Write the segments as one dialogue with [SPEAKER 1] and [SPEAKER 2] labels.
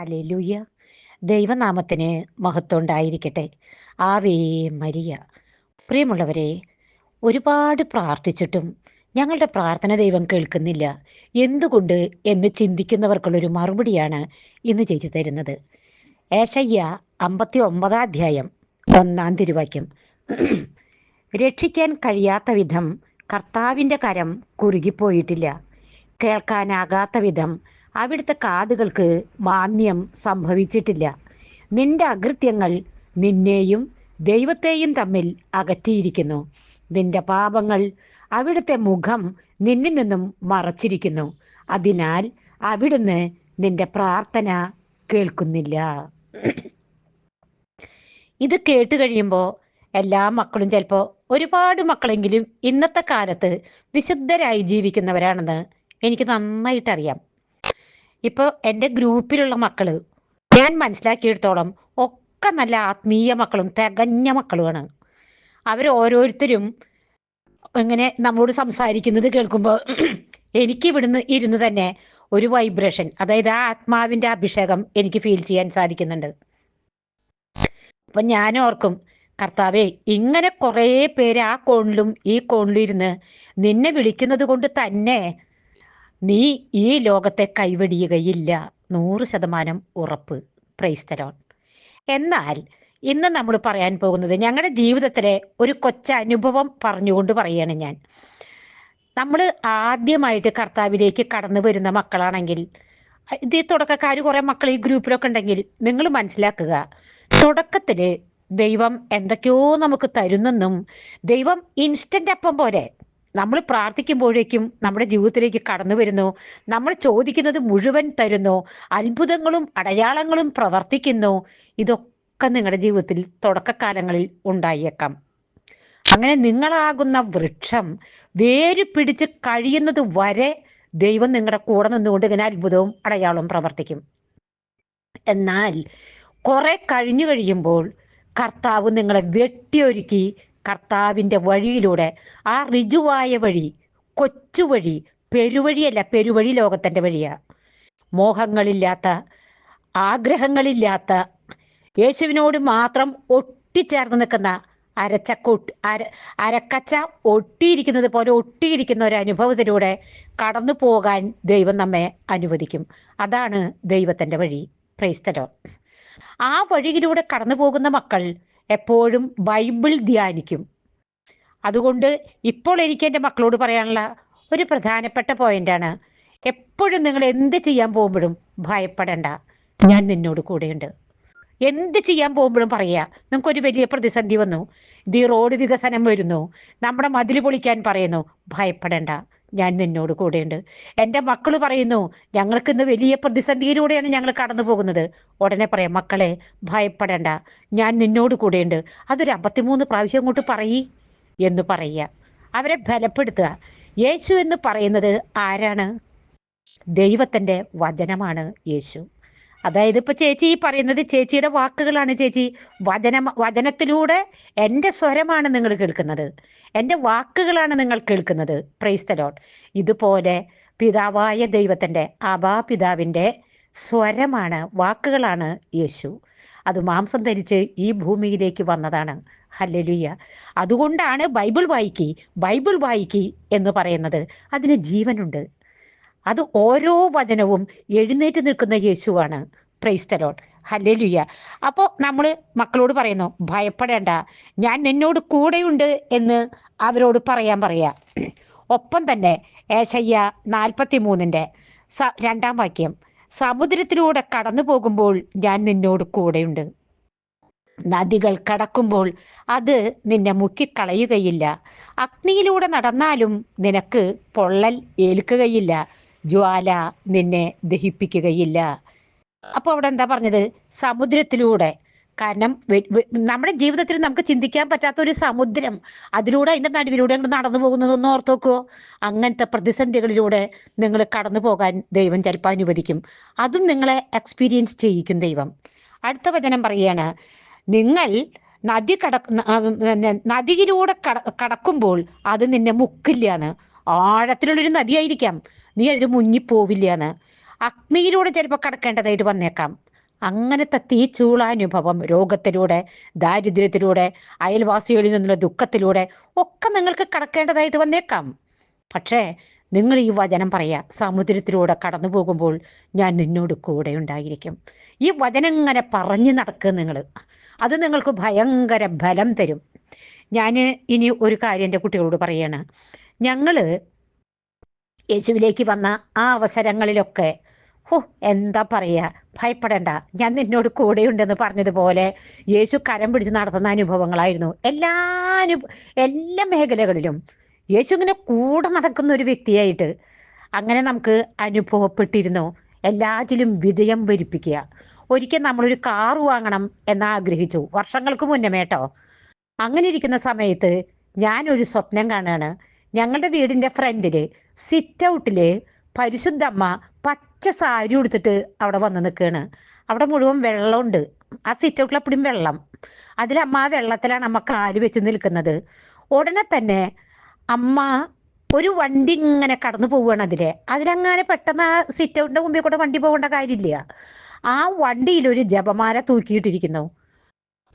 [SPEAKER 1] ഹാലൂയ ദൈവനാമത്തിന് മഹത്വം ഉണ്ടായിരിക്കട്ടെ ആവേ മരിയ. പ്രിയമുള്ളവരെ ഒരുപാട് പ്രാർത്ഥിച്ചിട്ടും ഞങ്ങളുടെ പ്രാർത്ഥന ദൈവം കേൾക്കുന്നില്ല. എന്തുകൊണ്ട് എന്ന് ചിന്തിക്കുന്നവർക്കുള്ളൊരു മറുപടിയാണ് ഇന്ന് ചേച്ചി തരുന്നത്. ഏഷയ്യ അമ്പത്തി ഒമ്പതാം അധ്യായം ഒന്നാം തിരുവാക്യം. രക്ഷിക്കാൻ കഴിയാത്ത വിധം കർത്താവിന്റെ കരം കുറുകിപ്പോയിട്ടില്ല. കേൾക്കാനാകാത്ത വിധം അവിടുത്തെ കാതുകൾക്ക് മാന്യം സംഭവിച്ചിട്ടില്ല. നിന്റെ അകൃത്യങ്ങൾ നിന്നെയും ദൈവത്തെയും തമ്മിൽ അകറ്റിയിരിക്കുന്നു. നിന്റെ പാപങ്ങൾ അവിടുത്തെ മുഖം നിന്നിൽ നിന്നും മറച്ചിരിക്കുന്നു. അതിനാൽ അവിടുന്ന് നിന്റെ പ്രാർത്ഥന കേൾക്കുന്നില്ല. ഇത് കേട്ട് കഴിയുമ്പോൾ എല്ലാ മക്കളും ചിലപ്പോൾ ഒരുപാട് മക്കളെങ്കിലും ഇന്നത്തെ കാലത്ത് വിശുദ്ധരായി ജീവിക്കുന്നവരാണെന്ന് എനിക്ക് നന്നായിട്ടറിയാം. ഇപ്പോൾ എന്റെ ഗ്രൂപ്പിലുള്ള മക്കൾ ഞാൻ മനസ്സിലാക്കിയെടുത്തോളം ഒക്കെ നല്ല ആത്മീയ മക്കളും തികഞ്ഞ മക്കളുമാണ്. അവർ ഓരോരുത്തരും ഇങ്ങനെ നമ്മളോട് സംസാരിക്കുന്നത് കേൾക്കുമ്പോൾ എനിക്ക് ഇവിടുന്ന് ഇരുന്ന് തന്നെ ഒരു വൈബ്രേഷൻ അതായത് ആ ആത്മാവിന്റെ അഭിഷേകം എനിക്ക് ഫീൽ ചെയ്യാൻ സാധിക്കുന്നുണ്ട്. അപ്പം ഞാൻ ഓർക്കും കർത്താവേ ഇങ്ങനെ കുറേ പേര് ആ കോണിലും ഈ കോണിലും ഇരുന്ന് നിന്നെ വിളിക്കുന്നത് കൊണ്ട് തന്നെ നീ ഈ ലോകത്തെ കൈവടിയുകയില്ല. നൂറ് ശതമാനം ഉറപ്പ്. പ്രൈസ്തരോൺ എന്നാൽ ഇന്ന് നമ്മൾ പറയാൻ പോകുന്നത് ഞങ്ങളുടെ ജീവിതത്തിലെ ഒരു കൊച്ചനുഭവം പറഞ്ഞുകൊണ്ട് പറയുകയാണ് ഞാൻ. നമ്മൾ ആദ്യമായിട്ട് കർത്താവിലേക്ക് കടന്നു വരുന്ന മക്കളാണെങ്കിൽ ഇത് തുടക്കക്കാർ കുറേ മക്കൾ ഈ ഗ്രൂപ്പിലൊക്കെ ഉണ്ടെങ്കിൽ നിങ്ങൾ മനസ്സിലാക്കുക തുടക്കത്തിൽ ദൈവം എന്തൊക്കെയോ നമുക്ക് തരുന്നെന്നും ദൈവം ഇൻസ്റ്റന്റ് അപ്പം പോലെ നമ്മൾ പ്രാർത്ഥിക്കുമ്പോഴേക്കും നമ്മുടെ ജീവിതത്തിലേക്ക് കടന്നു വരുന്നു. നമ്മൾ ചോദിക്കുന്നത് മുഴുവൻ തരുന്നു. അത്ഭുതങ്ങളും അടയാളങ്ങളും പ്രവർത്തിക്കുന്നു. ഇതൊക്കെ നിങ്ങളുടെ ജീവിതത്തിൽ തുടക്കകാലങ്ങളിൽ ഉണ്ടായേക്കാം. അങ്ങനെ നിങ്ങളാകുന്ന വൃക്ഷം വേര് പിടിച്ച് കഴിയുന്നത് വരെ ദൈവം നിങ്ങളുടെ കൂടെ നിന്നുകൊണ്ട് ഇങ്ങനെ അത്ഭുതവും അടയാളവും പ്രവർത്തിക്കും. എന്നാൽ കുറെ കഴിഞ്ഞു കഴിയുമ്പോൾ കർത്താവ് നിങ്ങളെ വെട്ടിയൊരുക്കി കർത്താവിന്റെ വഴിയിലൂടെ. ആ ഋജുവായ വഴി കൊച്ചു വഴി പെരുവഴിയല്ല പെരുവഴി ലോകത്തിന്റെ വഴിയാ. മോഹങ്ങളില്ലാത്ത ആഗ്രഹങ്ങളില്ലാത്ത യേശുവിനോട് മാത്രം ഒട്ടിച്ചേർന്ന് നിൽക്കുന്ന അരച്ചക്ക അര അരക്കച്ച ഒട്ടിയിരിക്കുന്നത് പോലെ ഒട്ടിയിരിക്കുന്ന ഒരു അനുഭവത്തിലൂടെ കടന്നു പോകാൻ ദൈവം നമ്മെ അനുവദിക്കും. അതാണ് ദൈവത്തിന്റെ വഴി. പ്രൈസ്തലോ ആ വഴിയിലൂടെ കടന്നു പോകുന്ന മക്കൾ എപ്പോഴും ബൈബിൾ ധ്യാനിക്കും. അതുകൊണ്ട് ഇപ്പോൾ എനിക്ക് എന്റെ മക്കളോട് പറയാനുള്ള ഒരു പ്രധാനപ്പെട്ട പോയിന്റാണ്. എപ്പോഴും നിങ്ങൾ എന്ത് ചെയ്യാൻ പോകുമ്പോഴും ഭയപ്പെടേണ്ട. ഞാൻ നിന്നോട് കൂടെയുണ്ട്. എന്ത് ചെയ്യാൻ പോകുമ്പോഴും പറയുക. നിങ്ങൾക്കൊരു വലിയ പ്രതിസന്ധി വന്നു. ഇത് റോഡ് വികസനം വരുന്നു. നമ്മുടെ മതിൽ പൊളിക്കാൻ പറയുന്നു. ഭയപ്പെടേണ്ട. ഞാൻ നിന്നോട് കൂടെയുണ്ട്. എന്റെ മക്കൾ പറയുന്നു ഞങ്ങൾക്ക് ഇന്ന് വലിയ പ്രതിസന്ധിയിലൂടെയാണ് ഞങ്ങൾ കടന്നു പോകുന്നത്. ഉടനെ പറയാം മക്കളെ ഭയപ്പെടേണ്ട. ഞാൻ നിന്നോട് കൂടെയുണ്ട്. അതൊരു അമ്പത്തിമൂന്ന് പ്രാവശ്യം അങ്ങോട്ട് പറയി എന്ന് പറയുക. അവരെ ബലപ്പെടുത്തുക. യേശു എന്ന് പറയുന്നത് ആരാണ്? ദൈവത്തിന്റെ വചനമാണ് യേശു. അതായത് ഇപ്പൊ ചേച്ചി ഈ പറയുന്നത് ചേച്ചിയുടെ വാക്കുകളാണ് ചേച്ചി. വചന വചനത്തിലൂടെ എന്റെ സ്വരമാണ് നിങ്ങൾ കേൾക്കുന്നത്. എന്റെ വാക്കുകളാണ് നിങ്ങൾ കേൾക്കുന്നത്. പ്രൈസ് തലോട്ട് ഇതുപോലെ പിതാവായ ദൈവത്തിന്റെ അബാ പിതാവിന്റെ സ്വരമാണ് വാക്കുകളാണ് യേശു. അത് മാംസം ധരിച്ച് ഈ ഭൂമിയിലേക്ക് വന്നതാണ്. ഹല്ലലുയ്യ അതുകൊണ്ടാണ് ബൈബിൾ വായിക്കി ബൈബിൾ വായിക്കി എന്ന് പറയുന്നത്. അതിന് ജീവനുണ്ട്. അത് ഓരോ വചനവും എഴുന്നേറ്റ് നിൽക്കുന്ന യേശുവാണ്. പ്രൈസ്തലോട്ട് ഹല്ലേലുയ്യ അപ്പോൾ നമ്മൾ മക്കളോട് പറയുന്നു ഭയപ്പെടേണ്ട. ഞാൻ നിന്നോട് കൂടെയുണ്ട് എന്ന് അവരോട് പറയാൻ പറയാ. ഒപ്പം തന്നെ ഏശയ്യ നാൽപ്പത്തി മൂന്നിന്റെ സ രണ്ടാം വാക്യം സമുദ്രത്തിലൂടെ കടന്നു പോകുമ്പോൾ ഞാൻ നിന്നോട് കൂടെയുണ്ട്. നദികൾ കടക്കുമ്പോൾ അത് നിന്നെ മുക്കിക്കളയുകയില്ല. അഗ്നിയിലൂടെ നടന്നാലും നിനക്ക് പൊള്ളൽ ഏൽക്കുകയില്ല. ജ്വാല നിന്നെ ദഹിപ്പിക്കുകയില്ല. അപ്പോൾ അവിടെ എന്താ പറഞ്ഞത്? സമുദ്രത്തിലൂടെ. കാരണം നമ്മുടെ ജീവിതത്തിൽ നമുക്ക് ചിന്തിക്കാൻ പറ്റാത്ത ഒരു സമുദ്രം. അതിലൂടെ അതിന്റെ നടുവിലൂടെ നടന്നു പോകുന്നതൊന്ന് ഓർത്ത് നോക്കുമോ അങ്ങനത്തെ പ്രതിസന്ധികളിലൂടെ നിങ്ങൾ കടന്നു പോകാൻ ദൈവം ചിലപ്പോൾ അനുവദിക്കും. അതും നിങ്ങളെ എക്സ്പീരിയൻസ് ചെയ്യിക്കും ദൈവം. അടുത്ത വചനം പറയുകയാണ്. നിങ്ങൾ നദി കട നദിയിലൂടെ കട കടക്കുമ്പോൾ അത് നിന്നെ മുക്കില്ലാന്ന് ആഴത്തിലുള്ളൊരു നദിയായിരിക്കാം. നീ അതിൽ മുങ്ങിപ്പോവില്ലാന്ന്. അഗ്നിയിലൂടെ ചിലപ്പോൾ കടക്കേണ്ടതായിട്ട് വന്നേക്കാം. അങ്ങനത്തെ തീച്ചൂളാനുഭവം രോഗത്തിലൂടെ ദാരിദ്ര്യത്തിലൂടെ അയൽവാസികളിൽ നിന്നുള്ള ദുഃഖത്തിലൂടെ ഒക്കെ നിങ്ങൾക്ക് കടക്കേണ്ടതായിട്ട് വന്നേക്കാം. പക്ഷേ നിങ്ങൾ ഈ വചനം പറയാ സമുദ്രത്തിലൂടെ കടന്നു പോകുമ്പോൾ ഞാൻ നിന്നോട് കൂടെ ഉണ്ടായിരിക്കും. ഈ വചനം ഇങ്ങനെ പറഞ്ഞു നടക്കുക നിങ്ങൾ അത് നിങ്ങൾക്ക് ഭയങ്കര ബലം തരും. ഞാൻ ഇനി ഒരു കാര്യം എന്റെ കുട്ടികളോട് പറയാണ്. ഞങ്ങൾ യേശുവിലേക്ക് വന്ന ആ അവസരങ്ങളിലൊക്കെ ഹോ എന്താ പറയുക ഭയപ്പെടേണ്ട. ഞാൻ നിന്നോട് കൂടെയുണ്ടെന്ന് പറഞ്ഞതുപോലെ യേശു കരം പിടിച്ച് നടത്തുന്ന അനുഭവങ്ങളായിരുന്നു. എല്ലാ അനു എല്ലാ മേഖലകളിലും യേശു ഇങ്ങനെ കൂടെ നടക്കുന്ന ഒരു വ്യക്തിയായിട്ട് അങ്ങനെ നമുക്ക് അനുഭവപ്പെട്ടിരുന്നു. എല്ലാറ്റിലും വിജയം വരിപ്പിക്കുക. ഒരിക്കൽ നമ്മളൊരു കാർ വാങ്ങണം എന്ന് ആഗ്രഹിച്ചു. വർഷങ്ങൾക്ക് മുന്നമേട്ടോ അങ്ങനെ ഇരിക്കുന്ന സമയത്ത് ഞാനൊരു സ്വപ്നം കാണുകയാണ്. ഞങ്ങളുടെ വീടിന്റെ ഫ്രണ്ടിൽ സിറ്റ് ഔട്ടിൽ പരിശുദ്ധമ്മ പച്ച സാരി ഉടുത്തിട്ട് അവിടെ വന്ന് നിൽക്കുകയാണ് അവിടെ മുഴുവൻ വെള്ളമുണ്ട്. ആ സിറ്റ് ഔട്ടിൽ അപ്പടിയും വെള്ളം. അതിലമ്മ ആ വെള്ളത്തിലാണ് അമ്മ കാൽ വെച്ച് നിൽക്കുന്നത്. ഉടനെ തന്നെ അമ്മ ഒരു വണ്ടി ഇങ്ങനെ കടന്നു പോവുകയാണ് അതിലെ. അതിലങ്ങനെ പെട്ടെന്ന് ആ സിറ്റ് ഔട്ടിന്റെ മുമ്പിൽ കൂടെ വണ്ടി പോകേണ്ട കാര്യമില്ല. ആ വണ്ടിയിൽ ഒരു ജപമാല തൂക്കിയിട്ടിരിക്കുന്നു.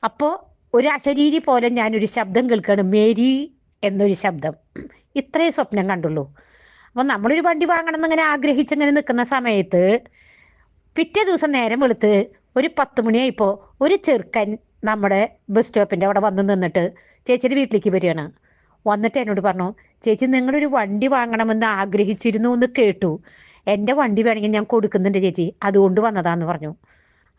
[SPEAKER 1] അപ്പോൾ ഒരു അശരീരി പോലെ ഞാനൊരു ശബ്ദം കേൾക്കുകയാണ് മേരി എന്നൊരു ശബ്ദം. ഇത്രയും സ്വപ്നം കണ്ടുള്ളൂ. അപ്പം നമ്മളൊരു വണ്ടി വാങ്ങണം എന്നിങ്ങനെ ആഗ്രഹിച്ചിങ്ങനെ നിൽക്കുന്ന സമയത്ത് പിറ്റേ ദിവസം നേരം വെളുത്ത് ഒരു പത്ത് മണിയായിപ്പോൾ ഒരു ചെറുക്കൻ നമ്മുടെ ബസ് സ്റ്റോപ്പിന്റെ അവിടെ വന്ന് നിന്നിട്ട് ചേച്ചിയുടെ വീട്ടിലേക്ക് വരികയാണ്. വന്നിട്ട് എന്നോട് പറഞ്ഞു ചേച്ചി നിങ്ങളൊരു വണ്ടി വാങ്ങണമെന്ന് ആഗ്രഹിച്ചിരുന്നു എന്ന് കേട്ടു. എന്റെ വണ്ടി വേണമെങ്കിൽ ഞാൻ കൊടുക്കുന്നുണ്ട് ചേച്ചി. അതുകൊണ്ട് വന്നതാന്ന് പറഞ്ഞു.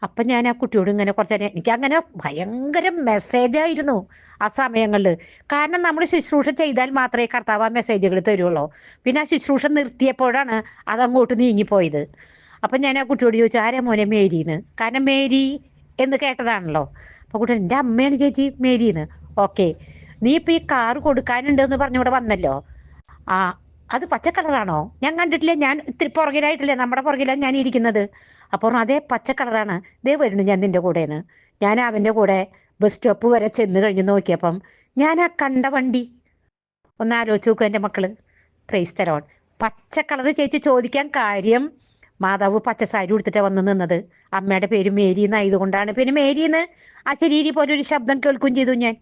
[SPEAKER 1] അപ്പം ഞാൻ ആ കുട്ടിയോട് ഇങ്ങനെ കുറച്ച് എനിക്ക് അങ്ങനെ ഭയങ്കര മെസ്സേജായിരുന്നു ആ സമയങ്ങളിൽ കാരണം നമ്മൾ ശുശ്രൂഷ ചെയ്താൽ മാത്രമേ കർത്താവ് ആ മെസ്സേജുകൾ തരുള്ളൂ. പിന്നെ ആ ശുശ്രൂഷ നിർത്തിയപ്പോഴാണ് അതങ്ങോട്ട് നീങ്ങിപ്പോയത്. അപ്പം ഞാൻ ആ കുട്ടിയോട് ചോദിച്ചു ആരാ മോനെ മേരിന്ന്? കാരണം മേരി എന്ന് കേട്ടതാണല്ലോ. അപ്പോൾ കുട്ടി എന്റെ അമ്മയാണ് ചേച്ചി മേരിന്ന്. ഓക്കെ. നീ ഇപ്പം ഈ കാറ് കൊടുക്കാനുണ്ട് എന്ന് പറഞ്ഞിവിടെ വന്നല്ലോ. ആ അത് പച്ച കളറാണോ ഞാൻ കണ്ടിട്ടില്ല. ഞാൻ ഇത്തിരി പുറകിലായിട്ടില്ലേ? നമ്മുടെ പുറകിലാണ് ഞാൻ ഇരിക്കുന്നത്. അപ്പോൾ അതേ പച്ച കളറാണ് ദേ വരുന്നു ഞാൻ നിന്റെ കൂടെന്ന്. ഞാൻ അവന്റെ കൂടെ ബസ് സ്റ്റോപ്പ് വരെ ചെന്ന് കഴിഞ്ഞ് നോക്കിയപ്പം ഞാൻ ആ കണ്ട വണ്ടി. ഒന്ന് ആലോചിച്ച് നോക്കും എന്റെ മക്കൾ പ്രൈസ് തരോൺ പച്ച ചേച്ചി ചോദിക്കാൻ കാര്യം മാതാവ് പച്ച സാരി ഉടുത്തിട്ട് വന്ന് നിന്നത്. അമ്മയുടെ പേര് മേരി എന്നായതുകൊണ്ടാണ്. പിന്നെ മേരി എന്ന് ആ ശരീരി പോലെ ഒരു ശബ്ദം കേൾക്കുകയും ചെയ്തു ഞാൻ.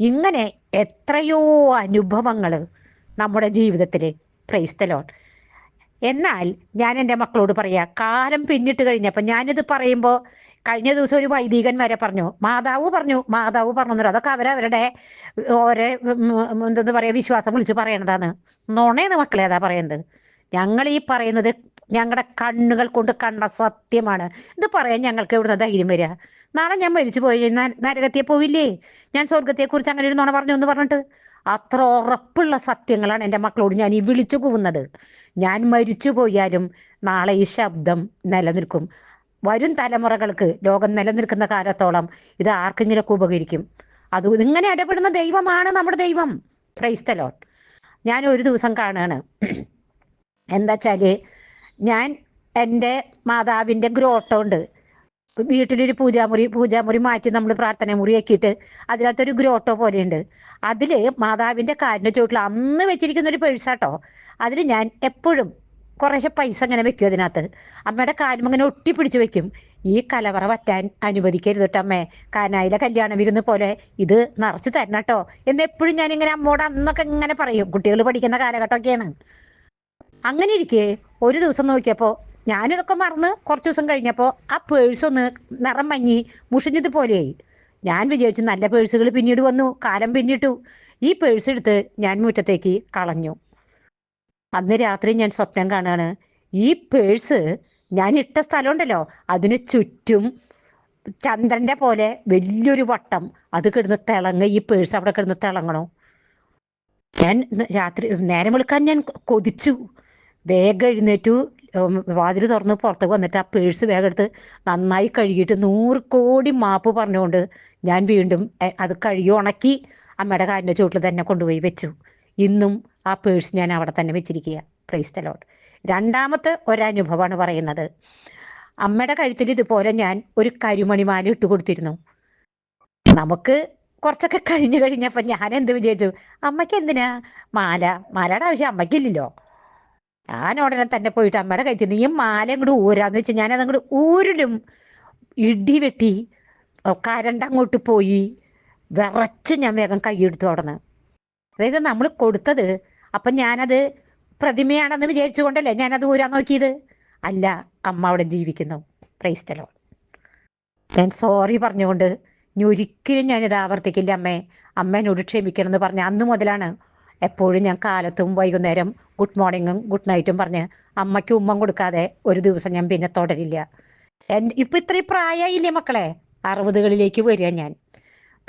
[SPEAKER 1] ഇങ്ങനെ എത്രയോ അനുഭവങ്ങൾ നമ്മുടെ ജീവിതത്തിൽ പ്രൈസ് പ്രൈസ്തലോൺ എന്നാൽ ഞാൻ എന്റെ മക്കളോട് പറയാ കാലം പിന്നിട്ട് കഴിഞ്ഞപ്പോൾ ഞാനിത് പറയുമ്പോൾ കഴിഞ്ഞ ദിവസം ഒരു വൈദികൻ വരെ പറഞ്ഞു മാതാവ് പറഞ്ഞു മാതാവ് പറഞ്ഞു അതൊക്കെ അവരവരുടെ ഓരോ എന്തെന്ന് പറയുക വിശ്വാസം വിളിച്ച് പറയണതാണ്. നുണയാണ് മക്കളെ അതാ പറയുന്നത് ഞങ്ങൾ ഈ പറയുന്നത് ഞങ്ങളുടെ കണ്ണുകൾ കൊണ്ട് കണ്ട സത്യമാണ്. ഇത് പറയാൻ ഞങ്ങൾക്ക് എവിടുന്ന ധൈര്യം വരിക? നാളെ ഞാൻ മരിച്ചു പോയി നരകത്തെ പോവില്ലേ? ഞാൻ സ്വർഗത്തെക്കുറിച്ച് അങ്ങനെ ഒരു നുണ പറഞ്ഞു എന്ന് പറഞ്ഞിട്ട് അത്ര ഉറപ്പുള്ള സത്യങ്ങളാണ് എന്റെ മക്കളോട് ഞാൻ ഈ വിളിച്ചു പോകുന്നത് ഞാൻ മരിച്ചു പോയാലും നാളെ ഈ ശബ്ദം നിലനിൽക്കും. വരും തലമുറകൾക്ക് ലോകം നിലനിൽക്കുന്ന കാലത്തോളം ഇത് ആർക്കെങ്കിലൊക്കെ ഉപകരിക്കും. അത് ഇങ്ങനെ ഇടപെടുന്ന ദൈവമാണ് നമ്മുടെ ദൈവം. ക്രൈസ്തലോൺ ഞാൻ ഒരു ദിവസം കാണുകയാണ് എന്താ വെച്ചാൽ ഞാൻ എന്റെ മാതാവിന്റെ ഗ്രോട്ടോ ഉണ്ട്. വീട്ടിലൊരു പൂജാമുറി പൂജാമുറി മാറ്റി നമ്മൾ പ്രാർത്ഥന മുറിയാക്കിയിട്ട് അതിനകത്തൊരു ഗ്രോട്ടോ പോലെയുണ്ട്. അതിൽ മാതാവിന്റെ കാലിന്റെ ചുവട്ടിൽ അന്ന് വെച്ചിരിക്കുന്ന ഒരു പേഴ്സാട്ടോ. അതിൽ ഞാൻ എപ്പോഴും കുറേശ്ശെ പൈസ അങ്ങനെ വെക്കും അതിനകത്ത്. അമ്മയുടെ കാലും അങ്ങനെ ഒട്ടിപ്പിടിച്ച് വെക്കും. ഈ കലവറ വറ്റാൻ അനുവദിക്കരുത് കേട്ടോ അമ്മേ. കാനായിലെ കല്യാണ വിരുന്ന് പോലെ ഇത് നിറച്ച് തരണം കേട്ടോ. എന്ന് എപ്പോഴും ഞാൻ ഇങ്ങനെ അമ്മോട് അന്നൊക്കെ ഇങ്ങനെ പറയും. കുട്ടികൾ പഠിക്കുന്ന കാലഘട്ടമൊക്കെയാണ്. അങ്ങനെ ഇരിക്കേ ഒരു ദിവസം നോക്കിയപ്പോൾ ഞാനിതൊക്കെ മറന്ന് കുറച്ച് ദിവസം കഴിഞ്ഞപ്പോൾ ആ പേഴ്സ് ഒന്ന് നിറം മങ്ങി മുഷിഞ്ഞത് പോലെയായി ഞാൻ വിചാരിച്ചു നല്ല പേഴ്സുകൾ പിന്നീട് വന്നു കാലം പിന്നിട്ടു. ഈ പേഴ്സ് എടുത്ത് ഞാൻ മുറ്റത്തേക്ക് കളഞ്ഞു. അന്ന് രാത്രി ഞാൻ സ്വപ്നം കാണുകയാണ് ഈ പേഴ്സ് ഞാൻ ഇട്ട സ്ഥലമുണ്ടല്ലോ അതിന് ചുറ്റും ചന്ദ്രന്റെ പോലെ വലിയൊരു വട്ടം. അത് കിടന്ന് തിളങ്ങ ഈ പേഴ്സ് അവിടെ കിടന്ന് തിളങ്ങണോ. ഞാൻ രാത്രി നേരം വെളുക്കാൻ ഞാൻ കൊതിച്ചു. വേഗം എഴുന്നേറ്റു. വാതിൽ തുറന്ന് പുറത്തേക്ക് വന്നിട്ട് ആ പേഴ്സ് വേഗം എടുത്ത് നന്നായി കഴുകിയിട്ട് നൂറ് കോടി മാപ്പ് പറഞ്ഞുകൊണ്ട് ഞാൻ വീണ്ടും അത് കഴുകി ഉണക്കി അമ്മയുടെ കാലിന്റെ ചുവട്ടിൽ തന്നെ കൊണ്ടുപോയി വെച്ചു. ഇന്നും ആ പേഴ്സ് ഞാൻ അവിടെ തന്നെ വെച്ചിരിക്കുക പ്രൈസ് തലോട്ട് രണ്ടാമത്തെ ഒരനുഭവമാണ് പറയുന്നത്. അമ്മയുടെ കഴുത്തിൽ ഇതുപോലെ ഞാൻ ഒരു കരിമണിമാല ഇട്ട് കൊടുത്തിരുന്നു. നമുക്ക് കുറച്ചൊക്കെ കഴിഞ്ഞു കഴിഞ്ഞപ്പോൾ ഞാൻ എന്ത് വിചാരിച്ചു? അമ്മയ്ക്ക് എന്തിനാ? മാല. മാലയുടെ ആവശ്യം അമ്മയ്ക്കില്ലല്ലോ. ഞാൻ ഉടനെ തന്നെ പോയിട്ട് അമ്മയുടെ കഴിച്ചു നീ മാല അങ്ങോട്ട് ഊരാന്ന് വെച്ചാൽ ഞാൻ അങ്ങോട്ട് ഊരിലും ഇടി വെട്ടി കരണ്ട് അങ്ങോട്ട് പോയി വിറച്ച് ഞാൻ വേഗം കൈയെടുത്തു തുടന്ന് അതായത് നമ്മൾ കൊടുത്തത് അപ്പം ഞാനത് പ്രതിമയാണെന്ന് വിചാരിച്ചുകൊണ്ടല്ലേ ഞാനത് ഊരാൻ നോക്കിയത്? അല്ല അമ്മ അവിടെ ജീവിക്കുന്നു. പ്രൈസ്തലോ ഞാൻ സോറി പറഞ്ഞുകൊണ്ട് ഇനി ഒരിക്കലും ഞാനിത് ആവർത്തിക്കില്ല അമ്മേ. അമ്മേനോട് ക്ഷമിക്കണം എന്ന് പറഞ്ഞ അന്ന് മുതലാണ് എപ്പോഴും ഞാൻ കാലത്തും വൈകുന്നേരം ഗുഡ് മോർണിംഗും ഗുഡ് നൈറ്റും പറഞ്ഞ് അമ്മയ്ക്ക് ഉമ്മം കൊടുക്കാതെ ഒരു ദിവസം ഞാൻ പിന്നെ തുടരില്ല. എന്റെ ഇപ്പം ഇത്രയും പ്രായമായില്ലേ മക്കളെ? അറുപതുകളിലേക്ക് വരിക ഞാൻ.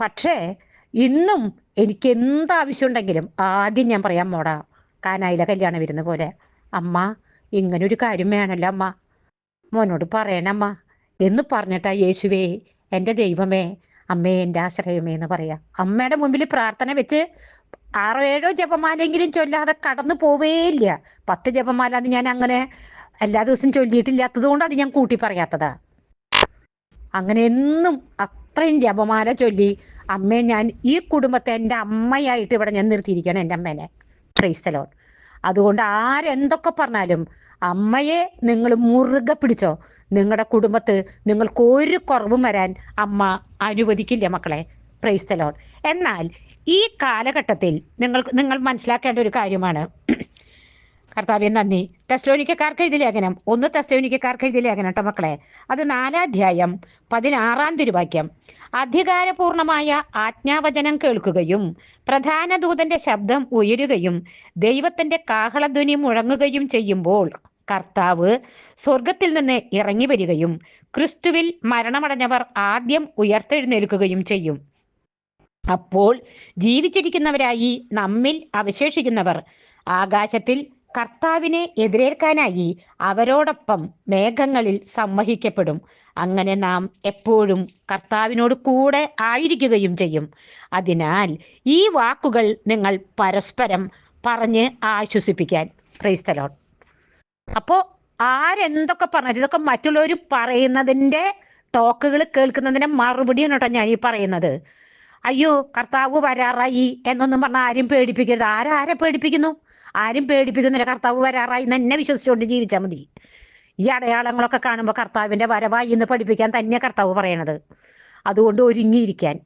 [SPEAKER 1] പക്ഷേ ഇന്നും എനിക്ക് എന്താവശ്യമുണ്ടെങ്കിലും ആദ്യം ഞാൻ പറയാം മോടാ കാനായിലെ കല്യാണം വരുന്ന പോലെ. അമ്മ ഇങ്ങനൊരു കാര്യം വേണമല്ലോ അമ്മ. മോനോട് പറയണമ്മ എന്ന് പറഞ്ഞിട്ടാ യേശുവേ എന്റെ ദൈവമേ അമ്മേ എന്റെ ആശ്രയമേ എന്ന് പറയാം. അമ്മയുടെ മുമ്പിൽ പ്രാർത്ഥന വെച്ച് ആറോ ഏഴോ ജപമാലെങ്കിലും ചൊല്ലാതെ കടന്നു പോവേയില്ല പത്ത് ജപമാല അത് ഞാൻ അങ്ങനെ എല്ലാ ദിവസവും ചൊല്ലിയിട്ടില്ലാത്തത് കൊണ്ട് അത് ഞാൻ കൂട്ടി പറയാത്തതാ. അങ്ങനെ എന്നും അത്രയും ജപമാല ചൊല്ലി അമ്മയെ ഞാൻ ഈ കുടുംബത്തെ എന്റെ അമ്മയായിട്ട് ഇവിടെ ഞാൻ നിർത്തിയിരിക്കുകയാണ് എന്റെ അമ്മേനെ. ക്രൈസ്തലോൺ അതുകൊണ്ട് ആരെന്തൊക്കെ പറഞ്ഞാലും അമ്മയെ നിങ്ങൾ മുറുകെ പിടിച്ചോ. നിങ്ങളുടെ കുടുംബത്ത് നിങ്ങൾക്ക് ഒരു കുറവും വരാൻ അമ്മ അനുവദിക്കില്ല മക്കളെ. പ്രൈസ്തലോൺ എന്നാൽ ഈ കാലഘട്ടത്തിൽ നിങ്ങൾ നിങ്ങൾ മനസ്സിലാക്കേണ്ട ഒരു കാര്യമാണ്. കർത്താവ്യം നന്ദി. തെസ്ലോനിക്കാർക്ക് എഴുതിയ ലേഖനം ഒന്ന് തെസ്ലോനിക്കാർക്ക് എഴുതിയ ലേഖനം കേട്ടോ മക്കളെ. അത് നാലാധ്യായം പതിനാറാം തിരുവാക്യം. അധികാരപൂർണമായ ആജ്ഞാവചനം കേൾക്കുകയും പ്രധാന ദൂതന്റെ ശബ്ദം ഉയരുകയും ദൈവത്തിന്റെ കാഹളധ്വനി മുഴങ്ങുകയും ചെയ്യുമ്പോൾ കർത്താവ് സ്വർഗത്തിൽ നിന്ന് ഇറങ്ങി വരികയും ക്രിസ്തുവിൽ മരണമടഞ്ഞവർ ആദ്യം ഉയർത്തെഴുന്നേൽക്കുകയും ചെയ്യും. അപ്പോൾ ജീവിച്ചിരിക്കുന്നവരായി നമ്മിൽ അവശേഷിക്കുന്നവർ. ആകാശത്തിൽ കർത്താവിനെ എതിരേൽക്കാനായി അവരോടൊപ്പം മേഘങ്ങളിൽ സംവഹിക്കപ്പെടും. അങ്ങനെ നാം എപ്പോഴും കർത്താവിനോട് കൂടെ ആയിരിക്കുകയും ചെയ്യും. അതിനാൽ ഈ വാക്കുകൾ നിങ്ങൾ പരസ്പരം പറഞ്ഞ് ആശ്വസിപ്പിക്കാൻ. ക്രൈസ്തലോൺ അപ്പോൾ ആരെന്തൊക്കെ പറഞ്ഞു ഇതൊക്കെ മറ്റുള്ളവർ പറയുന്നതിന്റെ ടോക്കുകൾ കേൾക്കുന്നതിന്റെ മറുപടിയാണ് കേട്ടോ ഞാൻ ഈ പറയുന്നത്. അയ്യോ കർത്താവ് വരാറായി എന്നൊന്നും പറഞ്ഞ ആരും പേടിപ്പിക്കരുത്. ആരാരെ പേടിപ്പിക്കുന്നു? ആരും പേടിപ്പിക്കുന്നില്ല. കർത്താവ് വരാറായി എന്നെ വിശ്വസിച്ചുകൊണ്ട് ജീവിച്ചാൽ മതി. ഈ അടയാളങ്ങളൊക്കെ കാണുമ്പോൾ കർത്താവിന്റെ വരവായി എന്ന് പഠിപ്പിക്കാൻ തന്നെ കർത്താവ് പറയണത്. അതുകൊണ്ട് ഒരുങ്ങിയിരിക്കാൻ.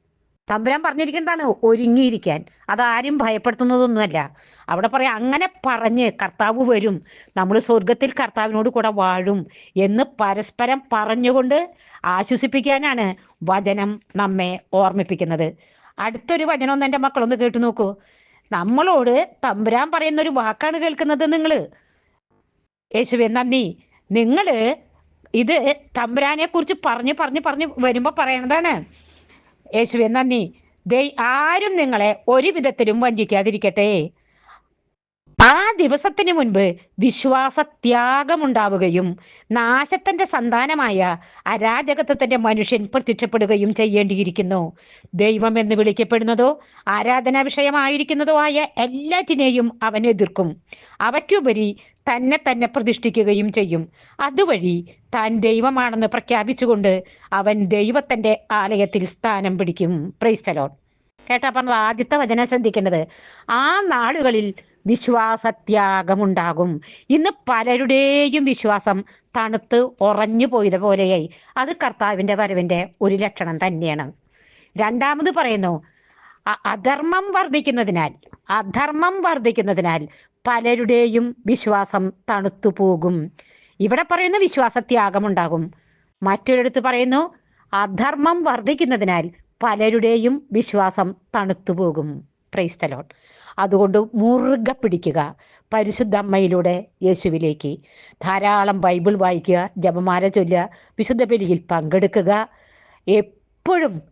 [SPEAKER 1] തമ്പുരാൻ പറഞ്ഞിരിക്കുന്നതാണ് ഒരുങ്ങിയിരിക്കാൻ. അതാരും ഭയപ്പെടുത്തുന്നതൊന്നുമല്ല. അവിടെ പറയാം അങ്ങനെ പറഞ്ഞ് കർത്താവ് വരും. നമ്മൾ സ്വർഗത്തിൽ കർത്താവിനോട് കൂടെ വാഴും എന്ന് പരസ്പരം പറഞ്ഞുകൊണ്ട് ആശ്വസിപ്പിക്കാനാണ് വചനം നമ്മെ ഓർമ്മിപ്പിക്കുന്നത്. അടുത്തൊരു വചനം ഒന്ന് എന്റെ മക്കളൊന്ന് കേട്ടു നോക്കൂ. നമ്മളോട് തമ്പുരാൻ പറയുന്ന ഒരു വാക്കാണ് കേൾക്കുന്നത് നിങ്ങൾ യേശുവെ നന്ദി. നിങ്ങൾ ഇത് തമ്പുരാനെ കുറിച്ച് പറഞ്ഞ് പറഞ്ഞ് പറഞ്ഞ് വരുമ്പോൾ പറയണതാണ്. യേശുവെ നന്ദി. ദൈ ആരും നിങ്ങളെ ഒരു വിധത്തിലും വഞ്ചിക്കാതിരിക്കട്ടെ. ആ ദിവസത്തിന് മുൻപ് വിശ്വാസത്യാഗമുണ്ടാവുകയും നാശത്തിന്റെ സന്താനമായ അരാജകത്വത്തിന്റെ മനുഷ്യൻ പ്രത്യക്ഷപ്പെടുകയും ചെയ്യേണ്ടിയിരിക്കുന്നു. ദൈവം എന്ന് വിളിക്കപ്പെടുന്നതോ ആരാധനാ വിഷയമായിരിക്കുന്നതോ ആയ എല്ലാറ്റിനെയും അവൻ എതിർക്കും. അവയ്ക്കുപരി തന്നെ തന്നെ പ്രതിഷ്ഠിക്കുകയും ചെയ്യും. അതുവഴി താൻ ദൈവമാണെന്ന് പ്രഖ്യാപിച്ചുകൊണ്ട് അവൻ ദൈവത്തിന്റെ ആലയത്തിൽ സ്ഥാനം പിടിക്കും. പ്രൈസ്തലോൺ കേട്ടാ പറഞ്ഞത് ആദ്യത്തെ വചന ശ്രദ്ധിക്കേണ്ടത്. ആ നാളുകളിൽ വിശ്വാസത്യാഗമുണ്ടാകും. ഇന്ന് പലരുടെയും വിശ്വാസം തണുത്ത് ഉറഞ്ഞു പോയത് പോലെയായി. അത് കർത്താവിന്റെ വരവിന്റെ ഒരു ലക്ഷണം തന്നെയാണ്. രണ്ടാമത് പറയുന്നു അധർമ്മം വർദ്ധിക്കുന്നതിനാൽ അധർമ്മം വർദ്ധിക്കുന്നതിനാൽ പലരുടെയും വിശ്വാസം തണുത്തു പോകും ഇവിടെ പറയുന്ന വിശ്വാസത്യാഗമുണ്ടാകും. മറ്റൊരിടത്ത് പറയുന്നു അധർമ്മം വർദ്ധിക്കുന്നതിനാൽ പലരുടെയും വിശ്വാസം തണുത്തു പോകും പ്രൈസ്തലോൺ അതുകൊണ്ട് മുറുകെ പിടിക്കുക. പരിശുദ്ധ അമ്മയിലൂടെ യേശുവിലേക്ക് ധാരാളം ബൈബിൾ വായിക്കുക ജപമാല ചൊല്ലുക വിശുദ്ധ ബലിയിൽ പങ്കെടുക്കുക. എപ്പോഴും